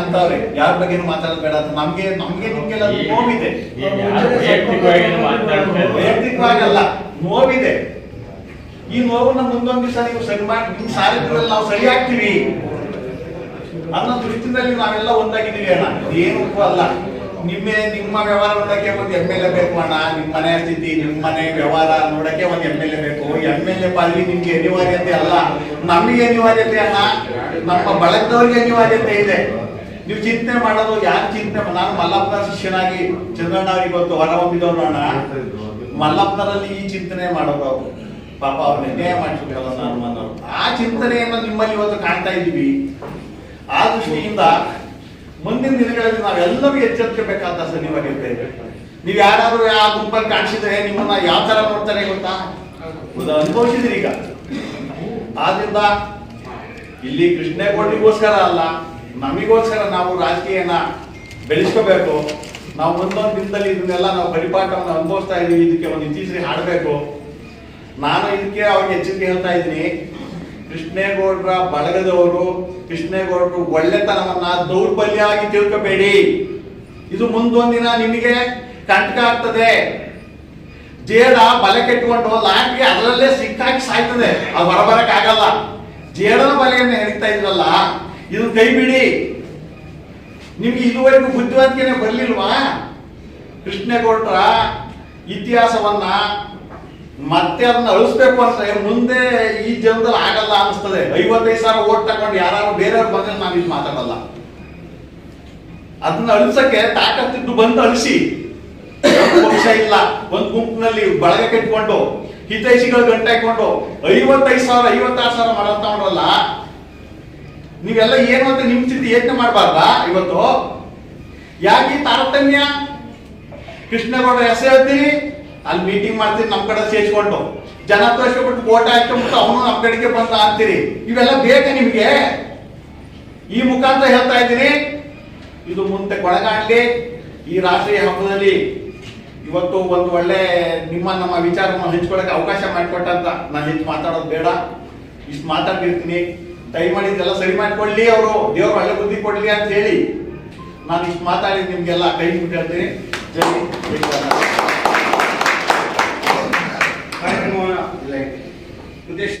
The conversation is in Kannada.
ಅಂತವ್ರೆ ಯಾರ ಬಗ್ಗೆನೂ ಮಾತಾಡೋದು ಬೇಡ ಅಂತ. ನಮ್ಗೆ ನಮ್ಗೆ ನಿಮ್ಗೆಲ್ಲ ನೋವಿದೆ. ವೈಯಕ್ತಿಕವಾಗಿ ಮಾತಾಡ್ತಾ ವೈಯಕ್ತಿಕವಾಗಲ್ಲ ನೋವಿದೆ. ಈ ನೋವನ್ನ ಮುಂದೊಂದು ದಿವಸ ನೀವು ಸರಿ ಮಾಡಿ ನಿಮ್ ಸಾರಿದ್ರಲ್ಲಿ ನಾವು ಸರಿ ಆಗ್ತೀವಿ. ಅನ್ನೋ ದೃಷ್ಟಿನಲ್ಲಿ ನಾವೆಲ್ಲ ಒಂದಾಗಿದ್ದೀವಿ ಅಣ್ಣ. ಏನು ಅಲ್ಲ. ನಿಮ್ಮ ನಿಮ್ಮ ವ್ಯವಹಾರ ನೋಡಕ್ಕೆ ಒಂದು ಎಂ ಎಲ್ ಎ ಬೇಕು ಅಣ್ಣ. ನಿಮ್ಮ ಮನೆ ಸ್ಥಿತಿ ನಿಮ್ಮ ಮನೆ ವ್ಯವಹಾರ ನೋಡಕ್ಕೆ ಒಂದು ಎಂ ಎಲ್ ಎ ಬೇಕು. ಎಂ ಎಲ್ ಎ ಪದವಿ ನಿಮ್ಗೆ ಅನಿವಾರ್ಯತೆ ಅಲ್ಲ. ನಮಗೆ ಅನಿವಾರ್ಯತೆ ಅಣ್ಣ. ನಮ್ಮ ಬಳಗದವ್ರಿಗೆ ಅನಿವಾರ್ಯತೆ ಇದೆ. ನೀವು ಚಿಂತನೆ ಮಾಡೋದು, ಯಾರು ಚಿಂತೆ ನಾನು ಮಲ್ಲಪ್ಪನ ಶಿಷ್ಯನಾಗಿ ಚಂದ್ರಣ್ಣ ಅವ್ರಿಗೆ ಗೊತ್ತು ಹೊರಹೊಮ್ಮಿದವ್ರು ಅಣ್ಣ. ಮಲ್ಲಪ್ಪನಲ್ಲಿ ಈ ಚಿಂತನೆ ಮಾಡೋದು ಅವರು. ಪಾಪ ಅವ್ರು ನಿರ್ಣಯ ಮಾಡಿಸ್ಬೇಕಲ್ಲ ನಾನು ಆ ಚಿಂತನೆಯನ್ನು ನಿಮ್ಮಲ್ಲಿ ಇವತ್ತು ಕಾಣ್ತಾ ಇದ್ದೀವಿ. ಆ ದೃಷ್ಟಿಯಿಂದ ಮುಂದಿನ ದಿನಗಳಲ್ಲಿ ನಾವೆಲ್ಲರೂ ಎಚ್ಚರಿಸಬೇಕಾದ ಸನ್ನಿವಾಗಿರ್ತೇವೆ ನೀವು ಯಾರಾದ್ರೂ ಆ ಗುಂಪಲ್ಲಿ ಕಾಣಿಸಿದ್ರೆ ನಿಮ್ಮನ್ನ ಯಾವ ತರ ನೋಡ್ತಾರೆ ಗೊತ್ತಾ? ಅನುಭವಿಸಿದ್ರಿ ಈಗ. ಆದ್ರಿಂದ ಇಲ್ಲಿ ಕೃಷ್ಣೇಗೌಡರಿಗೋಸ್ಕರ ಅಲ್ಲ, ನಮಗೋಸ್ಕರ ನಾವು ರಾಜಕೀಯನ ಬೆಳೆಸ್ಕೋಬೇಕು. ನಾವು ಒಂದೊಂದು ದಿನದಲ್ಲಿ ಇದನ್ನೆಲ್ಲ ನಾವು ಪರಿಪಾಠವನ್ನು ಅನುಭವಿಸ್ತಾ ಇದೀವಿ, ಇದಕ್ಕೆ ಒಂದು ಇತ್ತೀಚೆಗೆ ಹಾಡಬೇಕು. ನಾನು ಇದಕ್ಕೆ ಅವ್ರಿಗೆ ಎಚ್ಚರಿಕೆ ಹೇಳ್ತಾ ಇದ್ದೀನಿ. ಕೃಷ್ಣೇಗೌಡರ ಬಳಗದವರು, ಕೃಷ್ಣೇಗೌಡರು ಒಳ್ಳೆತನವನ್ನ ದೌರ್ಬಲ್ಯವಾಗಿ ತಿಳ್ಕೋಬೇಡಿ. ಇದು ಮುಂದೊಂದಿನ ನಿಮಗೆ ಕಂಟಕ ಆಗ್ತದೆ. ಜೇಡ ಬಲೆ ಕೆಟ್ಟುಕೊಂಡು ಲಾಟ್ಗೆ ಅದರಲ್ಲೇ ಸಿಕ್ಕಾಕಿ ಸಾಯ್ತದೆ. ಅದು ಹೊರಬರಕ್ ಆಗಲ್ಲ ಜೇಡನ ಬಲೆಯನ್ನು ಹೆರಿತಾ ಇದ್ರಲ್ಲ, ಇದು ಕೈ ಬಿಡಿ ನಿಮ್ಗೆ ಇದುವರೆಗೂ ಬುದ್ಧಿವಂತಿಕೆನೆ ಬರ್ಲಿಲ್ವಾ? ಕೃಷ್ಣೇಗೌಡರ ಇತಿಹಾಸವನ್ನ ಮತ್ತೆ ಅದನ್ನ ಅಳಿಸ್ಬೇಕು ಅಂದ್ರೆ ಮುಂದೆ ಈ ಜನದಲ್ಲಿ ಆಗಲ್ಲ ಅನಿಸ್ತದೆ ಐವತ್ತೈದು ಸಾವಿರ ಓಟ್ ತಗೊಂಡು ಯಾರು ಬೇರೆಯವ್ರು ಬಂದ್ರೆ ನಾನು ಇಲ್ಲಿ ಮಾತಾಡಲ್ಲ. ಅದನ್ನ ಅಳಿಸಕ್ಕೆ ತಾಕತ್ತಿದ್ದು ಬಂದು ಅಳಿಸಿ. ಪಕ್ಷ ಇಲ್ಲ. ಒಂದ್ ಗುಂಪಿನಲ್ಲಿ ಬಳಗ ಕಟ್ಕೊಂಡು ಹಿತೈಷಿಗಳು ಗಂಟೆ ಹಾಕೊಂಡು ಐವತ್ತೈದು ಸಾವಿರ, ಐವತ್ತಾರು ಸಾವಿರ ಮರ ತಗೊಂಡ್ರಲ್ಲ, ನೀವೆಲ್ಲ ಏನು ಅಂತ ನಿಮ್ ಸ್ಥಿತಿ ಯೋಚನೆ ಮಾಡಬಾರ್ದ ಇವತ್ತು? ಯಾಕೆ ತಾರತಮ್ಯ? ಕೃಷ್ಣಗೌಡ ಹೆಸರು ಹೇಳ್ತೀರಿ ಅಲ್ಲಿ ಮೀಟಿಂಗ್ ಮಾಡ್ತೀರಿ ನಮ್ಮ ಕಡೆ ಸೇರಿಸ್ಕೊಂಡು. ಜನ ತೋರಿಸ್ಕೊಬಿಟ್ಟು ಓಟ್ ಹಾಕೊಂಡ್ಬಿಟ್ಟು ಅವನು ನಮ್ಮ ಕಡೆಗೆ ಬಂದ ಅಂತೀರಿ. ಇವೆಲ್ಲ ಬೇಕು ನಿಮಗೆ? ಈ ಮುಖಾಂತರ ಹೇಳ್ತಾ ಇದ್ದೀನಿ. ಇದು ಮುಂದೆ ಕೊಳಗಾಡ್ಲಿ. ಈ ರಾಷ್ಟ್ರೀಯ ಹಬ್ಬದಲ್ಲಿ ಇವತ್ತು ಒಂದು ಒಳ್ಳೆ ನಿಮ್ಮ ನಮ್ಮ ವಿಚಾರವನ್ನು ಹಂಚ್ಕೊಳಕ್ಕೆ ಅವಕಾಶ ಮಾಡಿಕೊಟ್ಟಂತ ನಾನು ಹೆಚ್ಚು ಮಾತಾಡೋದು ಬೇಡ. ಇಷ್ಟು ಮಾತಾಡ್ತಿರ್ತೀನಿ. ದಯಮಾಡಿ ಇದೆಲ್ಲ ಸರಿ ಮಾಡಿಕೊಳ್ಳಿ ಅವರು. ದೇವರು ಒಳ್ಳೆ ಬುದ್ಧಿ ಕೊಡ್ಲಿ ಅಂತ ಹೇಳಿ ನಾನು ಇಷ್ಟು ಮಾತಾಡಿ ನಿಮ್ಗೆಲ್ಲ ಕೈ ಮುಟ್ಟಿ ಹೇಳ್ತೀನಿ ಜೈ ಜೈ ಕರ್ನಾಟಕ. ಕಾರ್ಯಕ್ರಮವನ್ನು ಉದ್ದೇಶ